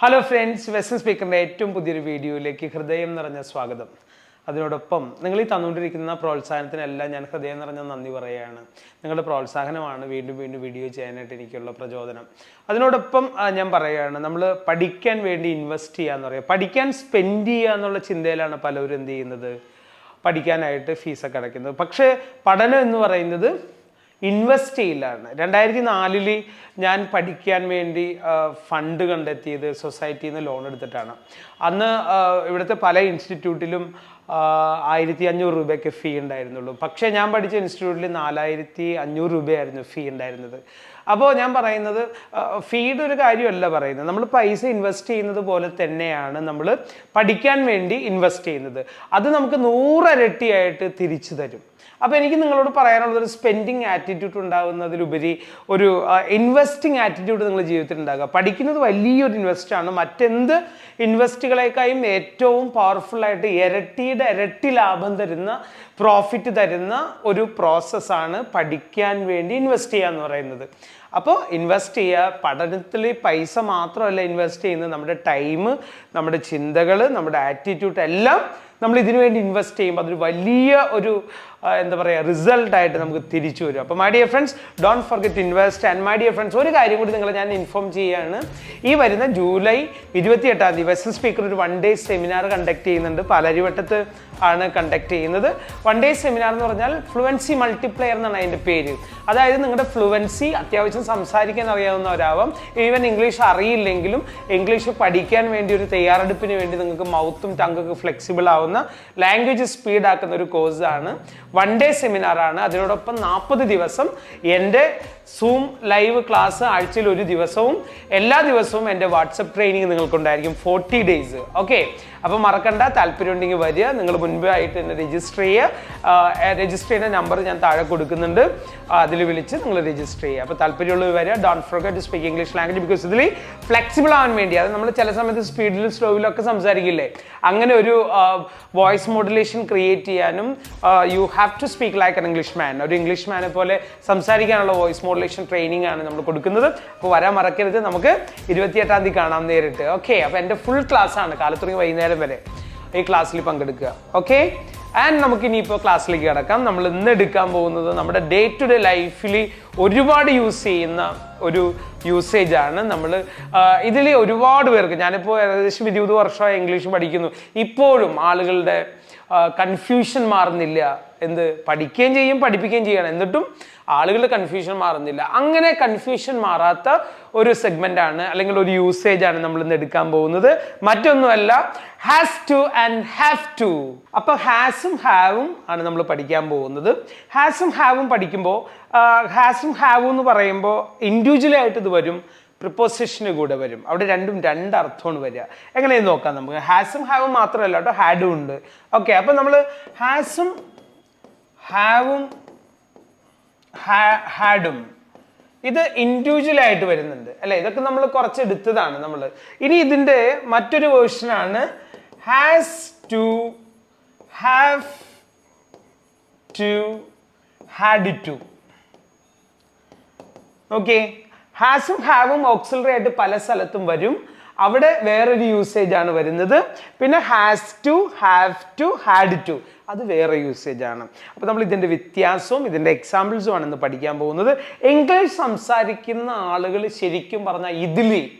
Hello friends Western സ്പീക്കറിന്റെ ഏറ്റവും പുതിയൊരു വീഡിയോയിലേക്ക് ഹൃദയം നിറഞ്ഞ സ്വാഗതം. അതിനോടൊപ്പം നിങ്ങൾ ഈ തന്നുകൊണ്ടിരിക്കുന്ന പ്രോത്സാഹനത്തിനെല്ലാം ഞാൻ ഹൃദയം നിറഞ്ഞ നന്ദി പറയുകയാണ്. നിങ്ങളുടെ പ്രോത്സാഹനമാണ് വീണ്ടും വീണ്ടും വീഡിയോ ചെയ്യാനായിട്ട് എനിക്കുള്ള പ്രചോദനം. അതിനോടൊപ്പം ഞാൻ പറയുകയാണ് നമ്മൾ പഠിക്കാൻ വേണ്ടി ഇൻവെസ്റ്റ് ചെയ്യുക എന്ന് പറയുക. പഠിക്കാൻ സ്പെൻഡ് ചെയ്യുക എന്നുള്ള ചിന്തയിലാണ് പലരും എന്ത് ചെയ്യുന്നത്? പഠിക്കാനായിട്ട് ഫീസൊക്കെ അടയ്ക്കുന്നത്. പക്ഷേ പഠനം എന്ന് പറയുന്നത് ഇൻവെസ്റ്റ് ചെയ്യില്ലാണ് രണ്ടായിരത്തി നാലിൽ ഞാൻ പഠിക്കാൻ വേണ്ടി ഫണ്ട് കണ്ടെത്തിയത് സൊസൈറ്റിയിൽ നിന്ന് ലോൺ എടുത്തിട്ടാണ്. അന്ന് ഇവിടുത്തെ പല ഇൻസ്റ്റിറ്റ്യൂട്ടിലും ആയിരത്തി അഞ്ഞൂറ് രൂപയൊക്കെ ഫീ ഉണ്ടായിരുന്നുള്ളൂ. പക്ഷേ ഞാൻ പഠിച്ച ഇൻസ്റ്റിറ്റ്യൂട്ടിൽ നാലായിരത്തി അഞ്ഞൂറ് രൂപയായിരുന്നു ഫീ ഉണ്ടായിരുന്നത്. അപ്പോൾ ഞാൻ പറയുന്നത് ഫീയുടെ ഒരു കാര്യമല്ല പറയുന്നത്. നമ്മൾ പൈസ ഇൻവെസ്റ്റ് ചെയ്യുന്നത് പോലെ തന്നെയാണ് നമ്മൾ പഠിക്കാൻ വേണ്ടി ഇൻവെസ്റ്റ് ചെയ്യുന്നത്. അത് നമുക്ക് നൂറരട്ടിയായിട്ട് തിരിച്ചു തരും. അപ്പോൾ എനിക്ക് നിങ്ങളോട് പറയാനുള്ളത് ഒരു സ്പെൻഡിങ് ആറ്റിറ്റ്യൂഡ് ഉണ്ടാകുന്നതിലുപരി ഒരു ഇൻവെസ്റ്റിംഗ് ആറ്റിറ്റ്യൂഡ് നിങ്ങളുടെ ജീവിതത്തിൽ ഉണ്ടാകുക. പഠിക്കുന്നത് വലിയൊരു ഇൻവെസ്റ്റാണ് മറ്റെന്ത് ഇൻവെസ്റ്റുകളേക്കായും ഏറ്റവും പവർഫുള്ളായിട്ട് ഇരട്ടിയുടെ ഇരട്ടി ലാഭം തരുന്ന പ്രോഫിറ്റ് തരുന്ന ഒരു പ്രോസസ്സാണ് പഠിക്കാൻ വേണ്ടി ഇൻവെസ്റ്റ് ചെയ്യുക എന്ന് പറയുന്നത്. അപ്പോൾ ഇൻവെസ്റ്റ് ചെയ്യുക പഠനത്തിൽ പൈസ മാത്രമല്ല ഇൻവെസ്റ്റ് ചെയ്യുന്നത്. നമ്മുടെ ടൈം നമ്മുടെ ചിന്തകൾ നമ്മുടെ ആറ്റിറ്റ്യൂഡ് എല്ലാം നമ്മൾ ഇതിനു വേണ്ടി ഇൻവെസ്റ്റ് ചെയ്യുമ്പോൾ അതൊരു വലിയ ഒരു എന്താ പറയുക റിസൾട്ടായിട്ട് നമുക്ക് തിരിച്ചു വരും. അപ്പോൾ my dear friends don't forget invest and my dear friends ഒരു കാര്യം കൂടി നിങ്ങളെ ഞാൻ ഇൻഫോം ചെയ്യുകയാണ് ഈ വരുന്ന ജൂലൈ ഇരുപത്തി എട്ടാം തീയതി വെസ്റ്റൻ സ്പീക്കർ ഒരു വൺ ഡേ സെമിനാർ കണ്ടക്ട് ചെയ്യുന്നുണ്ട്. പാലാരിവട്ടത്ത് ആണ് കണ്ടക്ട് ചെയ്യുന്നത്. വൺ ഡേ സെമിനാർ എന്ന് പറഞ്ഞാൽ ഫ്ലുവൻസി മൾട്ടിപ്ലയർ എന്നാണ് അതിന്റെ പേര്. അതായത് നിങ്ങളുടെ ഫ്ലുവൻസി അത്യാവശ്യം സംസാരിക്കാൻ അറിയാവുന്ന ഒരാവാം. ഈവൻ ഇംഗ്ലീഷ് അറിയില്ലെങ്കിലും ഇംഗ്ലീഷ് പഠിക്കാൻ വേണ്ടി ഒരു തയ്യാറെടുപ്പിന് വേണ്ടി നിങ്ങൾക്ക് മൗത്തും ടങ്കൊക്കെ ഫ്ലെക്സിബിൾ ആവുന്ന ലാംഗ്വേജ് സ്പീഡ് ആക്കുന്ന ഒരു കോഴ്സാണ് വൺ ഡേ സെമിനാർ ആണ്. അതിനോടൊപ്പം നാൽപ്പത് ദിവസം എന്റെ സൂം ലൈവ് ക്ലാസ് ആഴ്ചയിൽ ഒരു ദിവസവും എല്ലാ ദിവസവും എന്റെ വാട്സപ്പ് ട്രെയിനിങ് നിങ്ങൾക്കുണ്ടായിരിക്കും. ഫോർട്ടി ഡേയ്സ് ഓക്കെ അപ്പോൾ മറക്കണ്ട താല്പര്യം ഉണ്ടെങ്കിൽ വരിക. നിങ്ങൾ മുൻപായിട്ട് എന്നെ രജിസ്റ്റർ ചെയ്യുക. രജിസ്റ്റർ ചെയ്യുന്ന നമ്പർ ഞാൻ താഴെ കൊടുക്കുന്നുണ്ട്. അതിൽ വിളിച്ച് നിങ്ങൾ രജിസ്റ്റർ ചെയ്യുക. അപ്പോൾ താല്പര്യമുള്ളവർ വരിക. Don't forget to speak English language because ഇതിൽ ഫ്ലെക്സിബിൾ ആവാൻ വേണ്ടി അത് നമ്മൾ ചില സമയത്ത് സ്പീഡിലും സ്ലോയിലും ഒക്കെ സംസാരിക്കില്ലേ? അങ്ങനെ ഒരു വോയിസ് മോഡുലേഷൻ ക്രിയേറ്റ് ചെയ്യാനും you have to speak like an English man ഒരു ഇംഗ്ലീഷ് മാനെ പോലെ സംസാരിക്കാനുള്ള വോയിസ് മോഡുലേഷൻ ട്രെയിനിങ് ആണ് നമ്മൾ കൊടുക്കുന്നത്. അപ്പോൾ വരാൻ മറക്കരുത്. നമുക്ക് ഇരുപത്തിയെട്ടാം തീയതി കാണാം നേരിട്ട്. ഓക്കെ അപ്പോൾ എന്റെ ഫുൾ ക്ലാസ് ആണ്. കാലത്തുറങ്ങി വൈകുന്നേരം വരെ ഈ ക്ലാസ്സിൽ പങ്കെടുക്കുക ഓക്കെ ആൻഡ് നമുക്ക് ഇനിയിപ്പോൾ ക്ലാസ്സിലേക്ക് കിടക്കാം. നമ്മൾ ഇന്ന് എടുക്കാൻ പോകുന്നത് നമ്മുടെ ഡേ ടു ഡേ ലൈഫിൽ ഒരുപാട് യൂസ് ചെയ്യുന്ന ഒരു യൂസേജ് ആണ് നമ്മൾ ഇതിൽ ഒരുപാട് പേർക്ക് ഞാനിപ്പോൾ ഏകദേശം ഇരുപത് വർഷമായി ഇംഗ്ലീഷ് പഠിക്കുന്നു. ഇപ്പോഴും ആളുകളുടെ കൺഫ്യൂഷൻ മാറുന്നില്ല. എന്ത്? പഠിക്കുകയും ചെയ്യും പഠിപ്പിക്കുകയും ചെയ്യണം. എന്നിട്ടും ആളുകളുടെ കൺഫ്യൂഷൻ മാറുന്നില്ല. അങ്ങനെ കൺഫ്യൂഷൻ മാറാത്ത ഒരു സെഗ്മെന്റ് ആണ് അല്ലെങ്കിൽ ഒരു യൂസേജ് ആണ് നമ്മൾ ഇന്ന് എടുക്കാൻ പോകുന്നത്. മറ്റൊന്നുമല്ല has to and have to അപ്പൊ ഹാസും ഹാവും ആണ് നമ്മൾ പഠിക്കാൻ പോകുന്നത്. ഹാസും ഹാവും പഠിക്കുമ്പോൾ ഹാസും ഹാവും എന്ന് പറയുമ്പോൾ ഇൻഡിവിജ്വലായിട്ട് ഇത് വരും. പ്രിപ്പോസിഷന് കൂടെ വരും. അവിടെ രണ്ടും രണ്ട് അർത്ഥമാണ് വരിക. എങ്ങനെയെന്ന് നോക്കാം നമുക്ക്. ഹാസും ഹാവും മാത്രമല്ല കേട്ടോ. ഹാഡും ഉണ്ട്. ഓക്കെ അപ്പൊ നമ്മൾ ഹാസും ഹാവും ഹാഡും ഇത് ഇൻഡിവിജ്വൽ ആയിട്ട് വരുന്നുണ്ട്. അല്ലെ? ഇതൊക്കെ നമ്മൾ കുറച്ച് എടുത്തതാണ് നമ്മൾ ഇനി ഇതിന്റെ മറ്റൊരു വേർഷനാണ് has to have to had to okay ഹാസും ഹാവും ഓക്സിലറി ആയിട്ട് പല സ്ഥലത്തും വരും. അവിടെ വേറൊരു യൂസേജ് ആണ് വരുന്നത്. പിന്നെ has to have to had to അത് വേറെ യൂസേജ് ആണ്. അപ്പോൾ നമ്മൾ ഇതിന്റെ വ്യത്യാസവും ഇതിന്റെ എക്സാമ്പിൾസും ആണ് ഇന്ന് പഠിക്കാൻ പോകുന്നത്. ഇംഗ്ലീഷ് സംസാരിക്കുന്ന ആളുകൾ ശരിക്കും പറഞ്ഞാൽ ഇതിൽ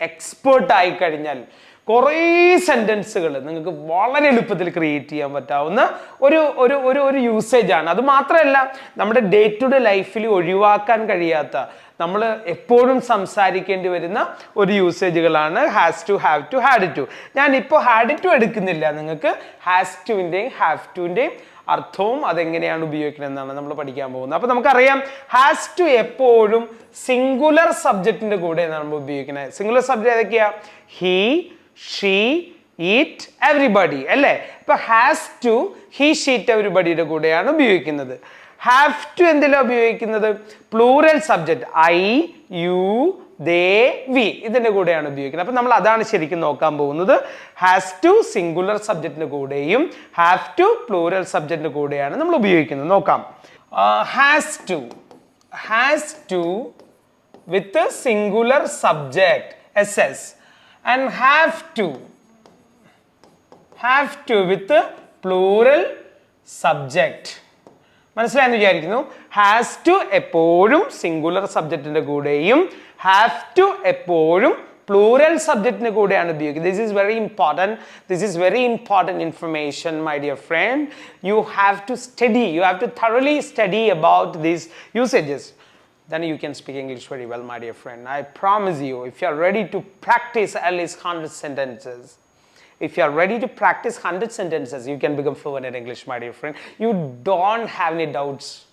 എക്സ്പേർട്ട് ആയി കഴിഞ്ഞാൽ കുറേ സെന്റൻസുകൾ നിങ്ങൾക്ക് വളരെ എളുപ്പത്തിൽ ക്രിയേറ്റ് ചെയ്യാൻ പറ്റാവുന്ന ഒരു ഒരു ഒരു ഒരു യൂസേജ് ആണ്. അത് മാത്രമല്ല നമ്മുടെ ഡേ ടു ഡേ ലൈഫിൽ ഒഴിവാക്കാൻ കഴിയാത്ത നമ്മൾ എപ്പോഴും സംസാരിക്കേണ്ടി വരുന്ന ഒരു യൂസേജുകളാണ് has to have to had to ഞാൻ ഇപ്പോൾ ഹാഡ് ടു എടുക്കുന്നില്ല. നിങ്ങൾക്ക് ഹാസ് ടുവിന്റെയും ഹാവ് ടുവിന്റെയും അർത്ഥവും അതെങ്ങനെയാണ് ഉപയോഗിക്കുന്നത് എന്നാണ് നമ്മൾ പഠിക്കാൻ പോകുന്നത്. അപ്പോൾ നമുക്കറിയാം ഹാസ് ടു എപ്പോഴും സിംഗുലർ സബ്ജക്റ്റിന്റെ കൂടെ നമ്മൾ ഉപയോഗിക്കുന്നത് സിംഗുലർ സബ്ജക്റ്റ് ഏതൊക്കെയാണ് ഹീ ഷീ ഈറ്റ് എവറിബഡി അല്ലേ? ഇപ്പൊ has to he she it എവറിബഡിയുടെ കൂടെയാണ് ഉപയോഗിക്കുന്നത്. ഹാവ് ടു എന്തിലാണ് ഉപയോഗിക്കുന്നത്? Plural subject I you they we ഇതിന്റെ കൂടെയാണ് ഉപയോഗിക്കുന്നത്. അപ്പൊ നമ്മൾ അതാണ് ശരിക്കും നോക്കാൻ പോകുന്നത്. ഹാസ് ടു സിംഗുലർ സബ്ജക്റ്റിന്റെ കൂടെയും ഹാവ് ടു പ്ലൂറൽ സബ്ജക്റ്റിന്റെ കൂടെയാണ് നമ്മൾ ഉപയോഗിക്കുന്നത്. നോക്കാം. Has to has to with singular subject S S and have to have to with plural subject മനസ്സിലായെന്ന് വിചാരിക്കുന്നു? ഹാസ് ടു എപ്പോഴും സിംഗുലർ സബ്ജക്റ്റിന്റെ കൂടെയും ഹാവ് ടു എപ്പോഴും പ്ലൂറൽ സബ്ജക്റ്റിന് കൂടെയാണ് ഉപയോഗിക്കുന്നത്. This is very important this is very important information my dear friend you have to study you have to thoroughly study about these usages then you can speak English very well, my dear friend. I promise you, if you are ready to practice at least 100 sentences, if you are ready to practice 100 sentences, you can become fluent in English, my dear friend. You don't have any doubts.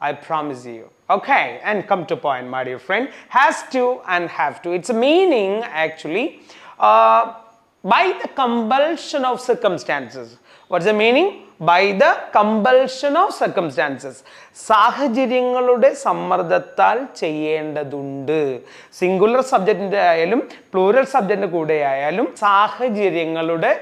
I promise you. Okay, and come to point, my dear friend. Has to and have to. It's a meaning actually uh, by the compulsion of circumstances. What's the meaning? By the compulsion of circumstances സാഹചര്യങ്ങളുടെ സമ്മർദ്ദത്താൽ ചെയ്യേണ്ടതുണ്ട്. Singular സബ്ജക്റ്റിന്റെ ആയാലും plural സബ്ജക്റ്റിന്റെ കൂടെ ആയാലും സാഹചര്യങ്ങളുടെ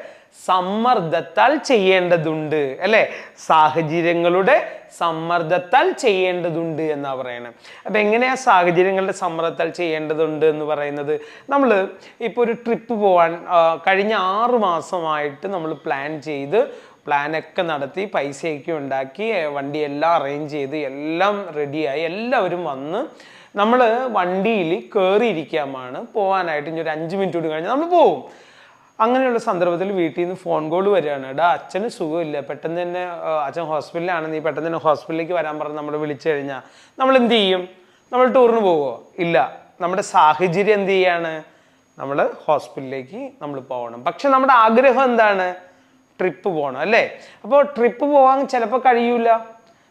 സമ്മർദ്ദത്താൽ ചെയ്യേണ്ടതുണ്ട്. അല്ലേ? സാഹചര്യങ്ങളുടെ സമ്മർദ്ദത്താൽ ചെയ്യേണ്ടതുണ്ട് എന്നാ പറയണത് അപ്പൊ എങ്ങനെയാ സാഹചര്യങ്ങളുടെ സമ്മർദ്ദത്താൽ ചെയ്യേണ്ടതുണ്ട് എന്ന് പറയുന്നത്? നമ്മൾ ഇപ്പോൾ ഒരു ട്രിപ്പ് പോകാൻ കഴിഞ്ഞ ആറ് മാസമായിട്ട് നമ്മൾ പ്ലാൻ ചെയ്ത് പ്ലാനൊക്കെ നടത്തി പൈസയൊക്കെ ഉണ്ടാക്കി വണ്ടി എല്ലാം അറേഞ്ച് ചെയ്ത് എല്ലാം റെഡിയായി എല്ലാവരും വന്ന് നമ്മൾ വണ്ടിയിൽ കയറിയിരിക്കാമാണ് പോകാനായിട്ട് ഇനി ഒരു അഞ്ച് മിനിറ്റ് കൂടി കഴിഞ്ഞാൽ നമ്മൾ പോവും. അങ്ങനെയുള്ള സന്ദർഭത്തിൽ വീട്ടിൽ നിന്ന് ഫോൺ കോൾ വരികയാണ്. എടാ അച്ഛന് സുഖമില്ല. പെട്ടെന്ന് തന്നെ അച്ഛൻ ഹോസ്പിറ്റലിലാണ് നീ പെട്ടെന്ന് തന്നെ ഹോസ്പിറ്റലിലേക്ക് വരാൻ പറഞ്ഞ് നമ്മൾ വിളിച്ചു കഴിഞ്ഞാൽ നമ്മൾ എന്ത് ചെയ്യും? നമ്മൾ ടൂറിന് പോവോ? ഇല്ല. നമ്മുടെ സാഹചര്യം എന്ത് ചെയ്യാണ്? നമ്മൾ ഹോസ്പിറ്റലിലേക്ക് നമ്മൾ പോകണം. പക്ഷെ നമ്മുടെ ആഗ്രഹം എന്താണ്? ട്രിപ്പ് പോകണം അല്ലേ? അപ്പോൾ ട്രിപ്പ് പോകാൻ ചിലപ്പോൾ കഴിയൂല.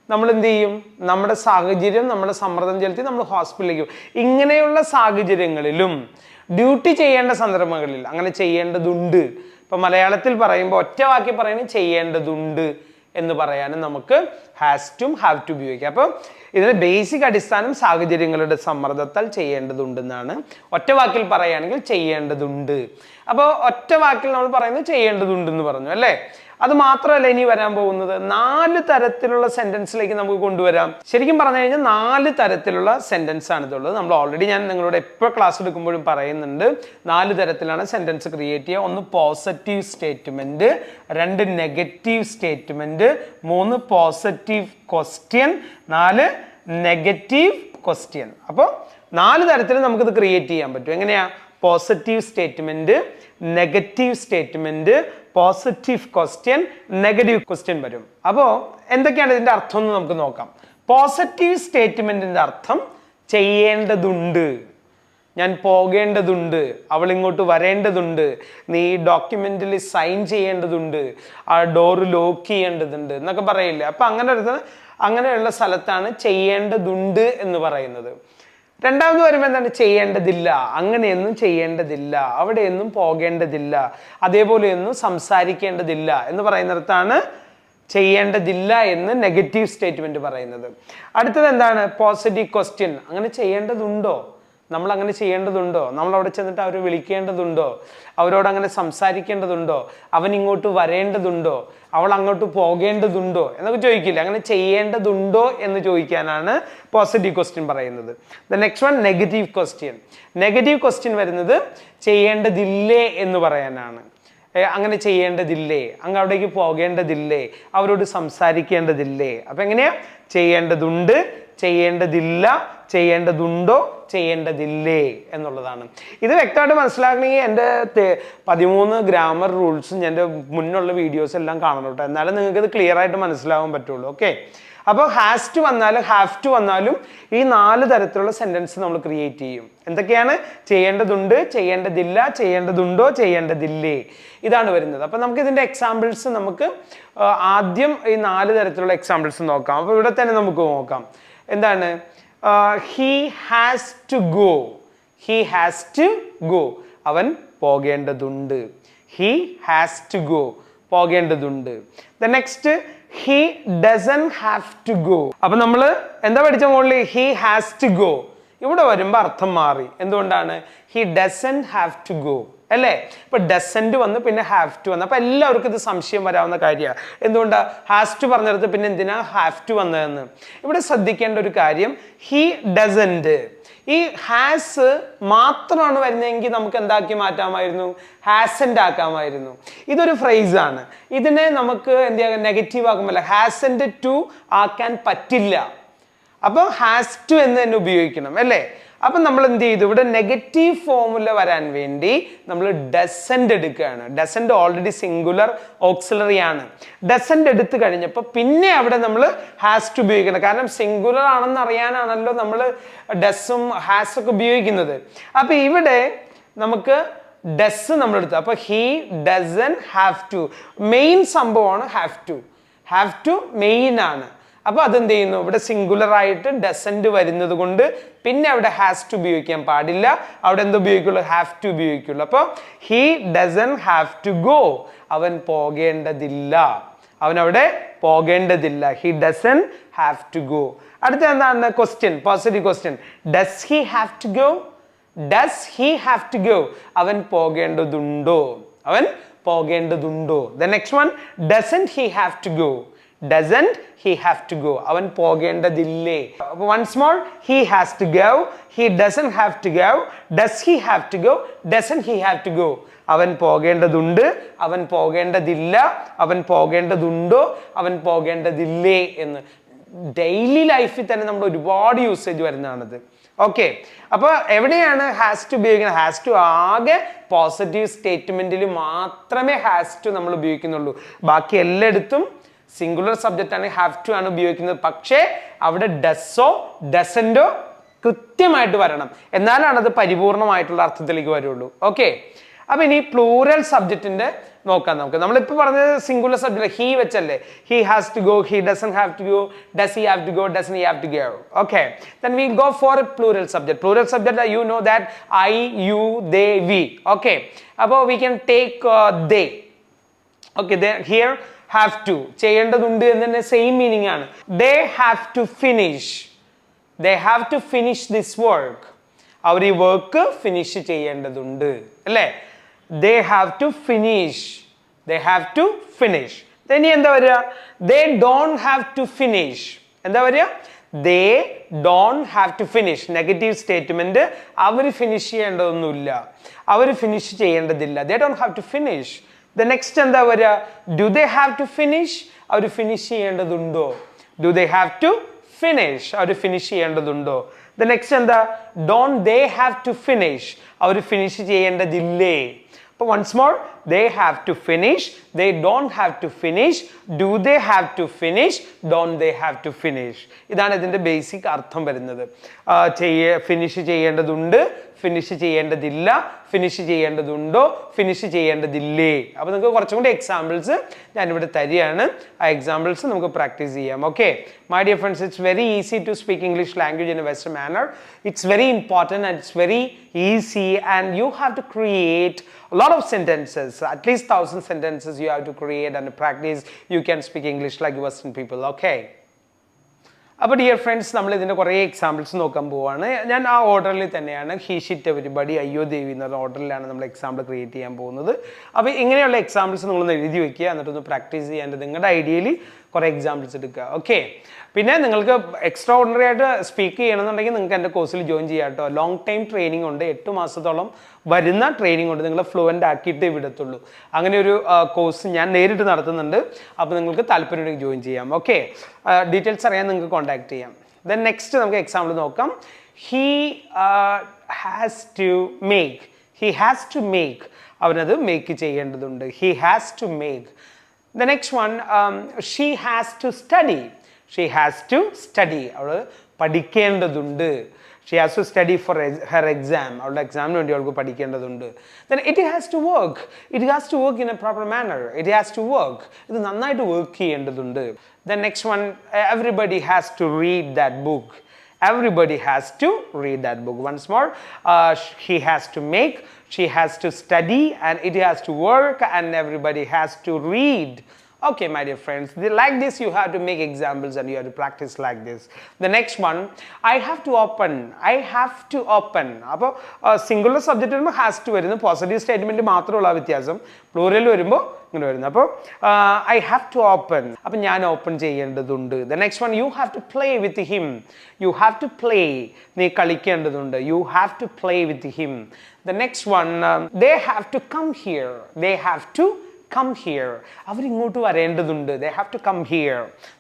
നമ്മൾ എന്ത് ചെയ്യും? നമ്മുടെ സാഹചര്യം നമ്മുടെ സമ്മർദ്ദം ചെലുത്തി നമ്മൾ ഹോസ്പിറ്റലിലേക്ക് പോകും. ഇങ്ങനെയുള്ള സാഹചര്യങ്ങളിലും ഡ്യൂട്ടി ചെയ്യേണ്ട സന്ദർഭങ്ങളിൽ അങ്ങനെ ചെയ്യേണ്ടതുണ്ട്. ഇപ്പം മലയാളത്തിൽ പറയുമ്പോൾ ഒറ്റ വാക്കി പറയുന്നത് ചെയ്യേണ്ടതുണ്ട്. എന്ന് പറയാനും നമുക്ക് ഹാസ് ടു ഹാവ് ടു ഉപയോഗിക്കാം. അപ്പം ഇതിന് ബേസിക് അടിസ്ഥാനം സാഹചര്യങ്ങളുടെ സമ്മർദ്ദത്താൽ ചെയ്യേണ്ടതുണ്ടെന്നാണ്. ഒറ്റ വാക്കിൽ പറയുകയാണെങ്കിൽ ചെയ്യേണ്ടതുണ്ട്. അപ്പോൾ ഒറ്റ വാക്കിൽ നമ്മൾ പറയുന്നത് ചെയ്യേണ്ടതുണ്ടെന്ന് പറഞ്ഞു അല്ലേ? അത് മാത്രമല്ല ഇനി വരാൻ പോകുന്നത് നാല് തരത്തിലുള്ള സെന്റൻസിലേക്ക് നമുക്ക് കൊണ്ടുവരാം. ശരിക്കും പറഞ്ഞു കഴിഞ്ഞാൽ നാല് തരത്തിലുള്ള സെന്റൻസ് ആണ് ഇതുള്ളത്. നമ്മൾ ഓൾറെഡി ഞാൻ നിങ്ങളോട് എപ്പോൾ ക്ലാസ് എടുക്കുമ്പോഴും പറയുന്നുണ്ട്. നാല് തരത്തിലാണ് സെന്റൻസ് ക്രിയേറ്റ് ചെയ്യുക. ഒന്ന് പോസിറ്റീവ് സ്റ്റേറ്റ്മെന്റ് രണ്ട് നെഗറ്റീവ് സ്റ്റേറ്റ്മെന്റ് മൂന്ന് പോസിറ്റീവ് ക്വസ്റ്റ്യൻ നാല് നെഗറ്റീവ് ക്വസ്റ്റ്യൻ അപ്പോൾ നാല് തരത്തിൽ നമുക്കിത് ക്രിയേറ്റ് ചെയ്യാൻ പറ്റും. എങ്ങനെയാ? Positive statement negative statement positive question negative question വരും. അപ്പോൾ എന്തൊക്കെയാണ് ഇതിന്റെ അർത്ഥം എന്ന് നമുക്ക് നോക്കാം. പോസിറ്റീവ് സ്റ്റേറ്റ്മെന്റിന്റെ അർത്ഥം ചെയ്യേണ്ടതുണ്ട്. ഞാൻ പോകേണ്ടതുണ്ട്. അവൾ ഇങ്ങോട്ട് വരേണ്ടതുണ്ട്. നീ ഡോക്യുമെന്റിൽ സൈൻ ചെയ്യേണ്ടതുണ്ട്. ആ ഡോറ് ലോക്ക് ചെയ്യേണ്ടതുണ്ട് എന്നൊക്കെ പറയില്ലേ. അപ്പൊ അങ്ങനെ ഒരു അങ്ങനെയുള്ള സ്ഥലത്താണ് ചെയ്യേണ്ടതുണ്ട് എന്ന് പറയുന്നത്. രണ്ടാമത് വരുമ്പോൾ എന്താണ്? ചെയ്യേണ്ടതില്ല. അങ്ങനെയൊന്നും ചെയ്യേണ്ടതില്ല. അവിടെയൊന്നും പോകേണ്ടതില്ല. അതേപോലെയൊന്നും സംസാരിക്കേണ്ടതില്ല എന്ന് പറയുന്നിടത്താണ് ചെയ്യേണ്ടതില്ല എന്ന് നെഗറ്റീവ് സ്റ്റേറ്റ്മെന്റ് പറയുന്നത്. അടുത്തത് എന്താണ്? പോസിറ്റീവ് ക്വസ്റ്റ്യൻ അങ്ങനെ ചെയ്യേണ്ടതുണ്ടോ? നമ്മൾ അങ്ങനെ ചെയ്യേണ്ടതുണ്ടോ? നമ്മൾ അവിടെ ചെന്നിട്ട് അവരെ വിളിക്കേണ്ടതുണ്ടോ? അവരോട് അങ്ങനെ സംസാരിക്കേണ്ടതുണ്ടോ? അവൻ ഇങ്ങോട്ട് വരേണ്ടതുണ്ടോ? അവൾ അങ്ങോട്ട് പോകേണ്ടതുണ്ടോ എന്നൊക്കെ ചോദിക്കില്ല? അങ്ങനെ ചെയ്യേണ്ടതുണ്ടോ എന്ന് ചോദിക്കാനാണ് പോസിറ്റീവ് ക്വസ്റ്റ്യൻ പറയുന്നത്. The next one negative question negative question വരുന്നത് ചെയ്യേണ്ടതില്ലേ എന്ന് പറയാനാണ്. അങ്ങനെ ചെയ്യേണ്ടതില്ലേ? അങ്ങ് അവിടേക്ക് പോകേണ്ടതില്ലേ? അവരോട് സംസാരിക്കേണ്ടതില്ലേ? അപ്പൊ എങ്ങനെയാ? ചെയ്യേണ്ടതുണ്ട് ചെയ്യേണ്ടതില്ല ചെയ്യേണ്ടതുണ്ടോ ചെയ്യേണ്ടതില്ലേ എന്നുള്ളതാണ്. ഇത് വ്യക്തമായിട്ട് മനസ്സിലാക്കണമെങ്കിൽ എന്റെ പതിമൂന്ന് ഗ്രാമർ റൂൾസും എന്റെ മുന്നുള്ള വീഡിയോസ് എല്ലാം കാണണം കേട്ടോ. എന്നാലും നിങ്ങൾക്ക് ഇത് ക്ലിയർ ആയിട്ട് മനസ്സിലാവാൻ പറ്റുള്ളൂ. ഓക്കെ? അപ്പോൾ ഹാസ് ടു വന്നാലും ഹാവ് ടു വന്നാലും ഈ നാല് തരത്തിലുള്ള സെന്റൻസ് നമ്മൾ ക്രിയേറ്റ് ചെയ്യും. എന്തൊക്കെയാണ്? ചെയ്യേണ്ടതുണ്ട് ചെയ്യേണ്ടതില്ല ചെയ്യേണ്ടതുണ്ടോ ചെയ്യേണ്ടതില്ലേ? ഇതാണ് വരുന്നത്. അപ്പോൾ നമുക്ക് ഇതിന്റെ എക്സാമ്പിൾസ് നമുക്ക് ആദ്യം ഈ നാല് തരത്തിലുള്ള എക്സാമ്പിൾസ് നോക്കാം. അപ്പോൾ ഇവിടെ തന്നെ നമുക്ക് നോക്കാം. എന്താണ്? He has to go he has to go അവൻ പോകേണ്ടതുണ്ട്. ഹി ഹാസ് ടു ഗോ പോകേണ്ടതുണ്ട്. The next he doesn't have to go അപ്പൊ നമ്മൾ എന്താ പഠിച്ച മുകളിൽ ഹി ഹാസ് ടു ഗോ ഇവിടെ വരുമ്പോൾ അർത്ഥം മാറി. എന്തുകൊണ്ടാണ്? He doesn't have to go അല്ലേ? ഇപ്പൊ ഡസന്റ് വന്ന് പിന്നെ ഹാവ് ടു വന്ന്. അപ്പൊ എല്ലാവർക്കും ഇത് സംശയം വരാവുന്ന കാര്യമാണ് എന്തുകൊണ്ടാണ് ഹാസ് ടു പറഞ്ഞെടുത്ത് പിന്നെ എന്തിനാ ഹാവ് ടു വന്നതെന്ന്? ഇവിടെ ശ്രദ്ധിക്കേണ്ട ഒരു കാര്യം ഹി ഡസന്റ് ഈ ഹാസ് മാത്രമാണ് വരുന്നതെങ്കിൽ നമുക്ക് എന്താക്കി മാറ്റാമായിരുന്നു? ഹാസന്റ് ആക്കാമായിരുന്നു. ഇതൊരു ഫ്രേസ് ആണ്. ഇതിനെ നമുക്ക് എന്ത് ചെയ്യാം? നെഗറ്റീവ് ആക്കുമ്പോൾ ഹാസൻഡ് ടു ആക്കാൻ പറ്റില്ല. അപ്പോൾ ഹാസ് ടു എന്ന് തന്നെ ഉപയോഗിക്കണം അല്ലേ? അപ്പം നമ്മൾ എന്ത് ചെയ്തു? ഇവിടെ നെഗറ്റീവ് ഫോമുല വരാൻ വേണ്ടി നമ്മൾ ഡസൻഡ് എടുക്കുകയാണ്. ഡസൻഡ് ഓൾറെഡി സിംഗുലർ ഓക്സിലറി ആണ്. ഡസൻഡ് എടുത്ത് കഴിഞ്ഞപ്പോൾ പിന്നെ അവിടെ നമ്മൾ ഹാസ് ടു ഉപയോഗിക്കണം. കാരണം സിംഗുലർ ആണെന്ന് അറിയാനാണല്ലോ നമ്മൾ ഡെസ്സും ഹാസ് ഉപയോഗിക്കുന്നത്. അപ്പം ഇവിടെ നമുക്ക് ഡസ് നമ്മൾ എടുത്തു. അപ്പോൾ he doesn't have to main സംഭവമാണ് have to have to main ആണ്. അപ്പോൾ അതെന്ത് ചെയ്യുന്നു ഇവിടെ സിംഗുലർ ആയിട്ട് ഡസന്റ് വരുന്നത് കൊണ്ട് പിന്നെ അവിടെ ഹാസ് ടു ഉപയോഗിക്കാൻ പാടില്ല. അവിടെ എന്ത് ഉപയോഗിക്കുള്ളൂ? ഹാവ് ടു ഉപയോഗിക്കുള്ളൂ. അപ്പോൾ he doesn't have to go അവൻ പോകേണ്ടതില്ല. അവൻ അവിടെ പോകേണ്ടതില്ല. He doesn't have to go അടുത്ത എന്താണ്? Question positive question does he have to go does he have to go അവൻ പോകേണ്ടതുണ്ടോ? അവൻ പോകേണ്ടതുണ്ടോ? The next one doesn't he have to go doesn't he have to go അവൻ പോകേണ്ടതില്ലേ? Once more he has to go he doesn't have to go does he have to go doesn't he have to go അവൻ പോകേണ്ടതുണ്ട്. അവൻ പോകേണ്ടതില്ല. അവൻ പോകേണ്ടതുണ്ടോ? അവൻ പോകേണ്ടതില്ലേ എന്ന്. Daily ലൈഫിൽ തന്നെ നമ്മൾ ഒരുപാട് യൂസേജ് വരുന്നതാണത്. ഓക്കെ അപ്പോൾ എവിടെയാണ് ഹാസ് ടു ഉപയോഗിക്കുന്നത്? ഹാസ് ടു ആകെ പോസിറ്റീവ് സ്റ്റേറ്റ്മെന്റിൽ മാത്രമേ ഹാസ് ടു നമ്മൾ ഉപയോഗിക്കുന്നുള്ളൂ. ബാക്കി എല്ലായിടത്തും സിംഗുലർ സബ്ജക്റ്റ് ആണ് ഹാവ് ടു ആണ് ഉപയോഗിക്കുന്നത്. പക്ഷേ അവിടെ ഡസോ ഡസന്റോ കൃത്യമായിട്ട് വരണം. എന്നാലാണ് അത് പരിപൂർണമായിട്ടുള്ള അർത്ഥത്തിലേക്ക് വരുള്ളൂ. ഓക്കെ അപ്പൊ ഇനി പ്ലൂറൽ സബ്ജക്റ്റിന്റെ നോക്കാം നമുക്ക്. നമ്മളിപ്പോ പറഞ്ഞത് സിംഗുലർ സബ്ജക്ട് ഹി വെച്ചല്ലേ? He has to go he doesn't have to go does he have to go doesn't he have to go okay then we go for a plural subject plural subject you know that I you they we okay അപ്പോൾ we can take they okay here have to ചെയ്യേണ്ടതുണ്ട് എന്ന് തന്നെ same meaning ആണ്. They have to finish they have to finish this work അവർ ഈ work finish ചെയ്യേണ്ടതുണ്ട്. അല്ലേ? They have to finish they have to finish ഇനി എന്താ വരിക? They don't have to finish എന്താ വരിക? They don't have to finish negative statement our finish ചെയ്യേണ്ടതൊന്നുമില്ല. അവർ ഫിനിഷ് ചെയ്യേണ്ടതില്ല. They don't have to finish the next എന്താ വരിക? Do they have to finish our finish ചെയ്യേണ്ടതുണ്ടോ? Do they have to finish our finish ചെയ്യേണ്ടതുണ്ടോ? The next എന്താ? Don't they have to finish our finish ചെയ്യേണ്ടതില്ലേ? അപ്പോൾ once more they have to finish they don't have to finish do they have to finish don't they have to finish ഇതാണ് ഇതിന്റെ basic അർത്ഥം വരുന്നത്. ചെയ്യ finish ചെയ്യേണ്ടതുണ്ട്. Finish ചെയ്യേണ്ടതില്ല. Finish ചെയ്യേണ്ടതുണ്ടോ? ഫിനിഷ് ചെയ്യേണ്ടതില്ലേ? അപ്പോൾ നിങ്ങൾക്ക് കുറച്ചും കൂടി എക്സാമ്പിൾസ് ഞാനിവിടെ തരികയാണ്. ആ എക്സാമ്പിൾസ് നമുക്ക് പ്രാക്ടീസ് ചെയ്യാം. Okay my dear friends it's very easy to speak English language in a western manner it's very important and it's very easy and you have to create lot of of sentences, at least thousand sentences you have to create and practice. You can speak English like Western people. Okay. അപ്പോൾ dear friends നമ്മൾ ഇതിന്റെ കുറേ examples നോക്കാൻ പോവാണ് ഞാൻ ആ ഓർഡറിൽ തന്നെയാണ് ഹീഷിറ്റ് പരിപാടി അയ്യോ ദേവി എന്ന ഓർഡറിലാണ് നമ്മൾ എക്സാമ്പിൾ ക്രിയേറ്റ് ചെയ്യാൻ പോകുന്നത് അപ്പോൾ ഇങ്ങനെയുള്ള എക്സാമ്പിൾസ് നിങ്ങളൊന്ന് എഴുതി വെക്കുക എന്നിട്ടൊന്ന് പ്രാക്ടീസ് ചെയ്യാൻ നിങ്ങളുടെ ഐഡിയയിൽ കുറേ എക്സാമ്പിൾസ് എടുക്കുക. ഓക്കെ പിന്നെ നിങ്ങൾക്ക് എക്സ്ട്രാ ഓർഡിനറി ആയിട്ട് സ്പീക്ക് ചെയ്യണമെന്നുണ്ടെങ്കിൽ നിങ്ങൾക്ക് എന്റെ കോഴ്സിൽ ജോയിൻ ചെയ്യാം കേട്ടോ ലോങ് ടൈം ട്രെയിനിങ് ഉണ്ട്. എട്ട് മാസത്തോളം വരുന്ന ട്രെയിനിങ് ഉണ്ട്. നിങ്ങൾ ഫ്ലുവന്റ് ആക്കിയിട്ടേ വിടത്തുള്ളൂ. അങ്ങനെ ഒരു കോഴ്സ് ഞാൻ നേരിട്ട് നടത്തുന്നുണ്ട്. അപ്പോൾ നിങ്ങൾക്ക് താല്പര്യമുണ്ടെങ്കിൽ ജോയിൻ ചെയ്യാം. ഓക്കെ ഡീറ്റെയിൽസ് അറിയാൻ നിങ്ങൾക്ക് കോൺടാക്ട് ചെയ്യാം. ദെൻ നെക്സ്റ്റ് നമുക്ക് എക്സാമ്പിൾ നോക്കാം. He has to make he has to make അവനത് മേക്ക് ചെയ്യേണ്ടതുണ്ട്. He has to make the next one she has to study she has to study അവൾ പഠിക്കേണ്ടതുണ്ട്. She has to study for her exam അവളുടെ എക്സാമിന് വേണ്ടി അവൾക്ക് പഠിക്കേണ്ടതുണ്ട്. Then it has to work it has to work in a proper manner it has to work ഇത് നന്നായിട്ട് work ചെയ്യേണ്ടതുണ്ട്. Then next one everybody has to read that book everybody has to read that book. Once more uh, he has to make she has to study and it has to work and everybody has to read Okay, my dear friends, like this, you have to make examples and you have to practice like this. The next one, I have to open. I have to open. അപ്പോൾ singular subject വരുമ്പോൾ has to വരുന്നു positive statement മാത്രമുള്ള വ്യത്യാസം plural വരുമ്പോൾ ഇങ്ങനെ വരുന്നു അപ്പോൾ I have to open അപ്പം ഞാൻ ഓപ്പൺ ചെയ്യേണ്ടതുണ്ട് the next one you have to play with him you have to play നീ കളിക്കേണ്ടതുണ്ട് you have to play with him the next one they have to come here they have to come here അവരിങ്ങോട്ട് വരേണ്ടതുണ്ട് they have to come here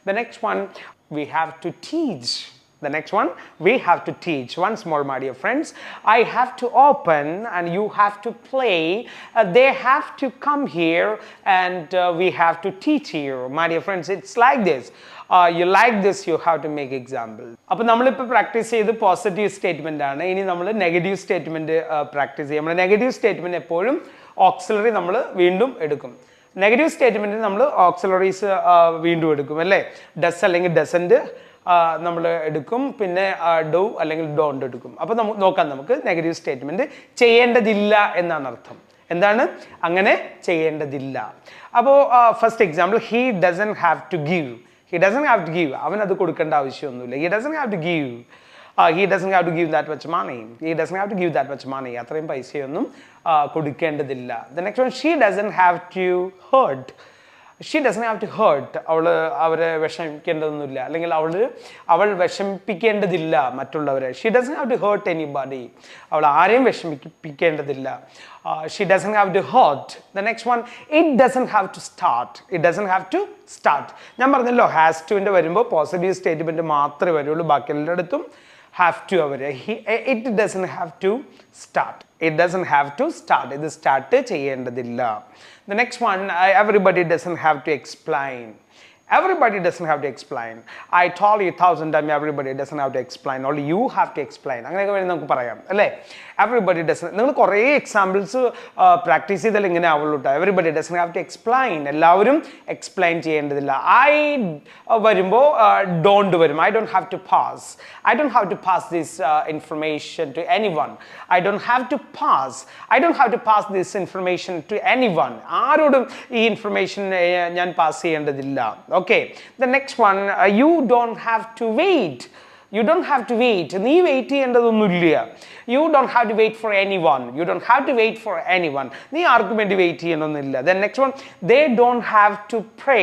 the next one we have to teach The next one, we have to teach. Once more, my dear friends, I have to open and you have to play. Uh, they have to come here and uh, we have to teach here. My dear friends, it's like this. Uh, you like this, you have to make example. അപ്പോൾ നമ്മളിപ്പോൾ practice ചെയ്ത് positive statement ആണ് ഇനി നമ്മൾ negative statement practice ചെയ്യും നമ്മൾ negative statement എപ്പോഴും auxiliary നമ്മൾ വീണ്ടും എടുക്കും. നെഗറ്റീവ് സ്റ്റേറ്റ്മെന്റിൽ നമ്മൾ ഓക്സിലറീസ് വീണ്ടും എടുക്കും അല്ലേ? ഡസ് അല്ലെങ്കിൽ ഡസന്റ് നമ്മൾ എടുക്കും. പിന്നെ ഡോ അല്ലെങ്കിൽ ഡോണ്ട് എടുക്കും. അപ്പോൾ നമുക്ക് നോക്കാം നമുക്ക് നെഗറ്റീവ് സ്റ്റേറ്റ്മെന്റ് ചെയ്യേണ്ടതില്ല എന്നാണ് അർത്ഥം. എന്താണ്? അങ്ങനെ ചെയ്യേണ്ടതില്ല. അപ്പോൾ first example he doesn't have to give he doesn't have to give അവൻ അത് കൊടുക്കേണ്ട ആവശ്യമൊന്നുമില്ല. He doesn't have to give he doesn't have to give that much money he doesn't have to give that much money അത്രയും പൈസയൊന്നും കൊടുക്കേണ്ടതില്ല. The next one she doesn't have to hurt she doesn't have to hurt അവൾ അവരെ വിഷമിക്കേണ്ടതൊന്നുമില്ല. അല്ലെങ്കിൽ അവൾ അവൾ വിഷമിപ്പിക്കേണ്ടതില്ല മറ്റുള്ളവരെ. She doesn't have to hurt anybody അവൾ ആരെയും വിഷമിപ്പിക്കേണ്ടതില്ല. She doesn't have to hurt the next one it doesn't have to start it doesn't have to start ഞാൻ പറഞ്ഞല്ലോ ഹാസ് ടുവിന്റെ വരുമ്പോൾ പോസിറ്റീവ് സ്റ്റേറ്റ്മെന്റ് മാത്രമേ വരുള്ളൂ. ബാക്കി എല്ലായിടത്തും have to our it doesn't have to start it doesn't have to start ഇത് start ചെയ്യേണ്ടതില്ല. The next one everybody doesn't have to explain Everybody doesn't have to explain. I told you thousand times everybody doesn't have to explain. Only you have to explain. അങ്ങനെയൊക്കെ വേണമെങ്കിൽ നമുക്ക് പറയാം അല്ലേ? Everybody dozen നിങ്ങൾ കുറേ examples practice ചെയ്താൽ ഇങ്ങനെ ആവുള്ളൂ കേട്ടോ everybody doesn't have to explain എല്ലാവരും എക്സ്പ്ലെയിൻ ചെയ്യേണ്ടതില്ല. ഐ വരുമ്പോൾ ഡോണ്ട് വരും. I don't have to pass I don't have to pass this information to anyone I don't have to pass I don't have to pass this information to anyone ആരോടും ഈ information ഞാൻ pass ചെയ്യേണ്ടതില്ല. Okay the next one you don't have to wait you don't have to wait നീ wait ചെയ്യേണ്ടതൊന്നുമില്ല. You don't have to wait for anyone you don't have to wait for anyone നീ ആർക്കും വേണ്ടി wait ചെയ്യണമെന്നില്ല then next one they don't have to pray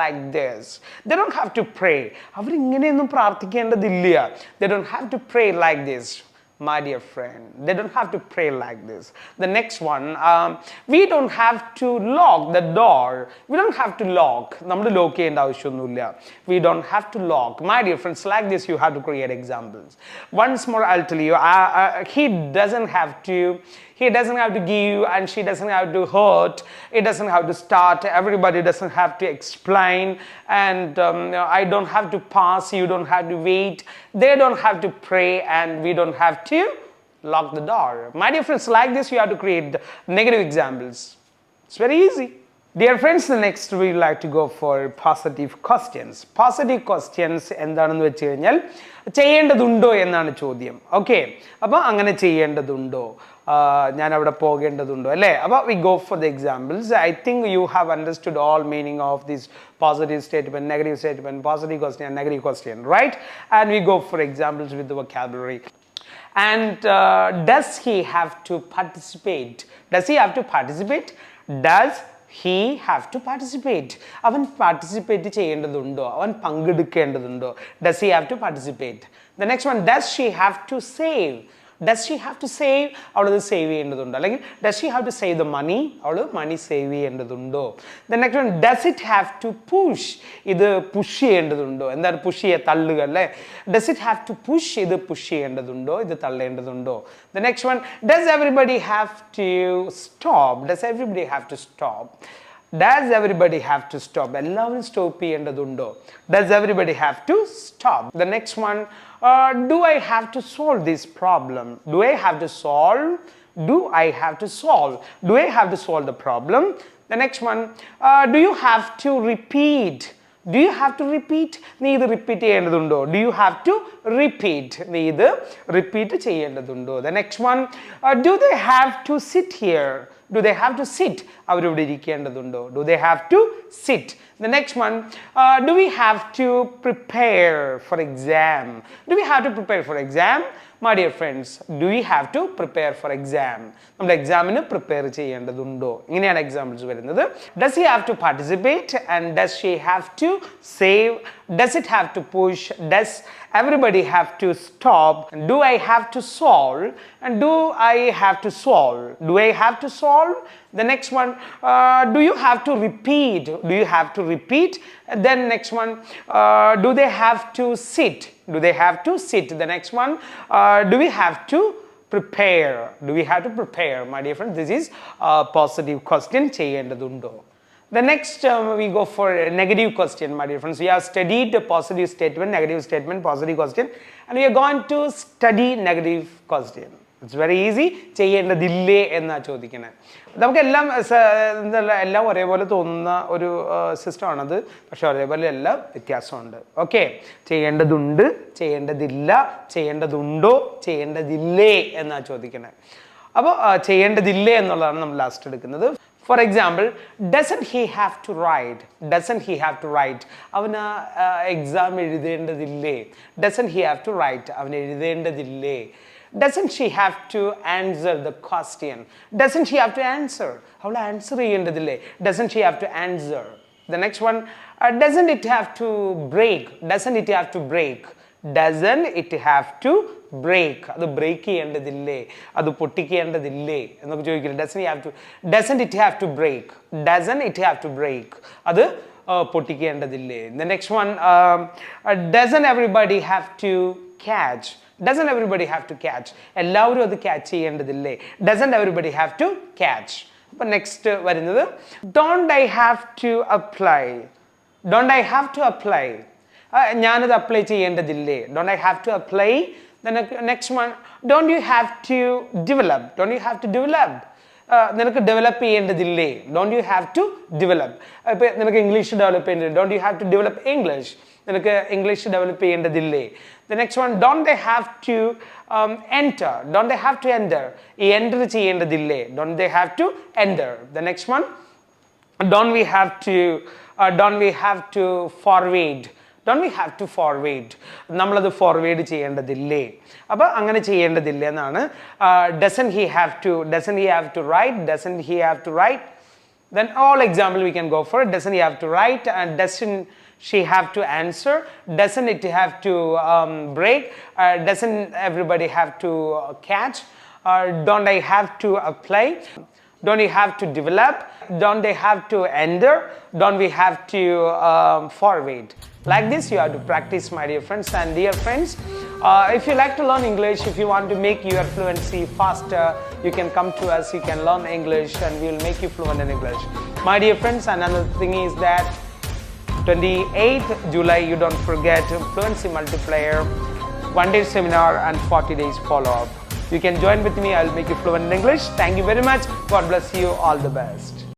like this they don't have to pray അവരിങ്ങനെയൊന്നും പ്രാർത്ഥിക്കേണ്ടതില്ല. They don't have to pray like this my dear friend. They don't have to pray like this. The next one, um, we don't have to lock the door. We don't have to lock. നമ്മൾ lock ചെയ്യേണ്ട ആവശ്യമൊന്നുമില്ല we don't have to lock my dear friends like this you have to create examples once more I tell you he doesn't have to he doesn't have to give and she doesn't have to hurt. It doesn't have to start. Everybody doesn't have to explain. And um, i don't have to pass. You don't have to wait. They don't have to pray and we don't have to lock the door. My dear friends like this you have to create negative examples. It's very easy Dear friends, the next we like to go for positive questions. Positive questions എന്താണെന്ന് വെച്ച് കഴിഞ്ഞാൽ ചെയ്യേണ്ടതുണ്ടോ എന്നാണ് ചോദ്യം. Okay അപ്പോൾ അങ്ങനെ ചെയ്യേണ്ടതുണ്ടോ? ആ, ഞാൻ അവിടെ പോകേണ്ടതുണ്ടോ? അല്ലേ? അപ്പോൾ we go for the examples I think you have understood all meaning of this positive statement negative statement positive question negative question right and we go for examples with vocabulary And uh, does he have to participate? Does he have to participate? Does he have to participate? അവൻ participate ചെയ്യേണ്ടതുണ്ടോ? അവൻ പങ്കെടുക്കേണ്ടതുണ്ടോ? Does he have to participate the next one does she have to save does she have to save അവളത് save ചെയ്യേണ്ടതുണ്ടോ? അല്ലെങ്കിൽ does she have to save the money അവൾ money save ചെയ്യേണ്ടതുണ്ടോ? The next one does it have to push ഇത് push ചെയ്യേണ്ടതുണ്ടോ? എന്താണ് push ചെയ്യുക തള്ളുക അല്ലേ? Does it have to push ഇത് പുഷ് ചെയ്യേണ്ടതുണ്ടോ? ഇത് തള്ളേണ്ടതുണ്ടോ? The next one does everybody have to stop does everybody have to stop does everybody have to stop എല്ലാവരും സ്റ്റോപ്പ് ചെയ്യേണ്ടതുണ്ടോ? Does everybody have to stop the next one do I have to solve this problem do I have to solve do I have to solve do I have to solve the problem the next one do you have to repeat do you have to repeat നീ ഇത് repeat ചെയ്യേണ്ടതുണ്ടോ? Do you have to repeat നീ ഇത് repeat ചെയ്യേണ്ടതുണ്ടോ? The next one do they have to sit here do they have to sit അവരിവിടെ ഇരിക്കേണ്ടതുണ്ടോ? Do they have to sit the next one do we have to prepare for exam do we have to prepare for exam my dear friends do you have to prepare for exam നമ്മൾ എക്സാമിന് prepare ചെയ്യേണ്ടതുണ്ടോ? ഇങ്ങനെയാണ് examples വരുന്നത്. Does you have to participate and does she have to save does it have to push does everybody have to stop do i have to solve and do i have to solve do i have to solve the next one uh, do you have to repeat do you have to repeat then next one uh, do they have to sit do they have to sit the next one uh, do we have to prepare do we have to prepare my dear friends this is a positive question ചെയ്യേണ്ടതുണ്ടോ The next um, we go for a negative question, my dear friends. We have studied a positive statement, negative statement, positive question, and we are going to study negative question. It's very easy ചെയ്യേണ്ടതില്ലേ എന്നാണ് ചോദിക്കുന്നത് നമുക്കെല്ലാം എല്ലാം ഒരേപോലെ തോന്നുന്ന ഒരു സിസ്റ്റമാണത്. പക്ഷെ ഒരേപോലെ എല്ലാം വ്യത്യാസമുണ്ട്. ഓക്കെ? ചെയ്യേണ്ടതുണ്ട് ചെയ്യേണ്ടതില്ല ചെയ്യേണ്ടതുണ്ടോ ചെയ്യേണ്ടതില്ലേ എന്നാണ് ചോദിക്കുന്നത് അപ്പോൾ ചെയ്യേണ്ടതില്ലേ എന്നുള്ളതാണ് നമ്മൾ ലാസ്റ്റ് എടുക്കുന്നത്. For example doesn't he have to write doesn't he have to write അവന് എക്സാം എഴുതേണ്ടതില്ലേ? Doesn't he have to write അവൻ എഴുതേണ്ടതില്ലേ? Doesn't she have to answer the question doesn't she have to answer അവൾ answer ചെയ്യേണ്ടതില്ലേ? Doesn't she have to answer the next one doesn't it have to break doesn't it have to break doesn't it have to break അത് break ചെയ്യേണ്ടതില്ലേ? അത് പൊട്ടിക്കേണ്ടതില്ലേ? എന്നൊക്കെ ചോദിക്കില്ല doesn't have to doesn't it have to break doesn't it have to break അത് പൊട്ടിക്കേണ്ടതില്ലേ? The next one doesn't everybody have to catch doesn't everybody have to catch എല്ലാവരും അത് catch ചെയ്യേണ്ടതില്ലേ? Doesn't everybody have to catch അപ്പം next വരുന്നത് don't I have to apply don't I have to apply ഞാനത് apply ചെയ്യേണ്ടതില്ലേ? Don't I have to apply next one don't you have to develop don't you have to develop നിനക്ക് develop ചെയ്യേണ്ടതില്ലേ? Don't you have to develop ഇപ്പം നിനക്ക് English develop ചെയ്യേണ്ടത് don't you have to develop English നിനക്ക് English develop ചെയ്യേണ്ടതില്ലേ? The next one don't they have to enter don't they have to enter ഈ enter ചെയ്യേണ്ടതില്ലേ? Don't they have to enter the next one don't we have to uh, don't we have to forward don't we have to forward നമ്മളത് forward ചെയ്യേണ്ടതില്ലേ അപ്പോൾ അങ്ങനെ ചെയ്യേണ്ടതില്ല എന്നാണ് doesn't he have to doesn't he have to write doesn't he have to write then all example we can go for it doesn't he have to write and doesn't she have to answer doesn't it have to um, break uh, doesn't everybody have to uh, catch uh, don't i have to apply don't you have to develop don't they have to enter don't we have to um, forward Like this you have to practice my dear friends and dear friends uh, if you like to learn english if you want to make your fluency faster you can come to us you can learn english and we will make you fluent in english my dear friends another thing is that 28th July, you don't forget Fluency Multiplier, one day seminar and 40 days follow up. You can join with me, I'll make you fluent in English. Thank you very much. God bless you. All the best.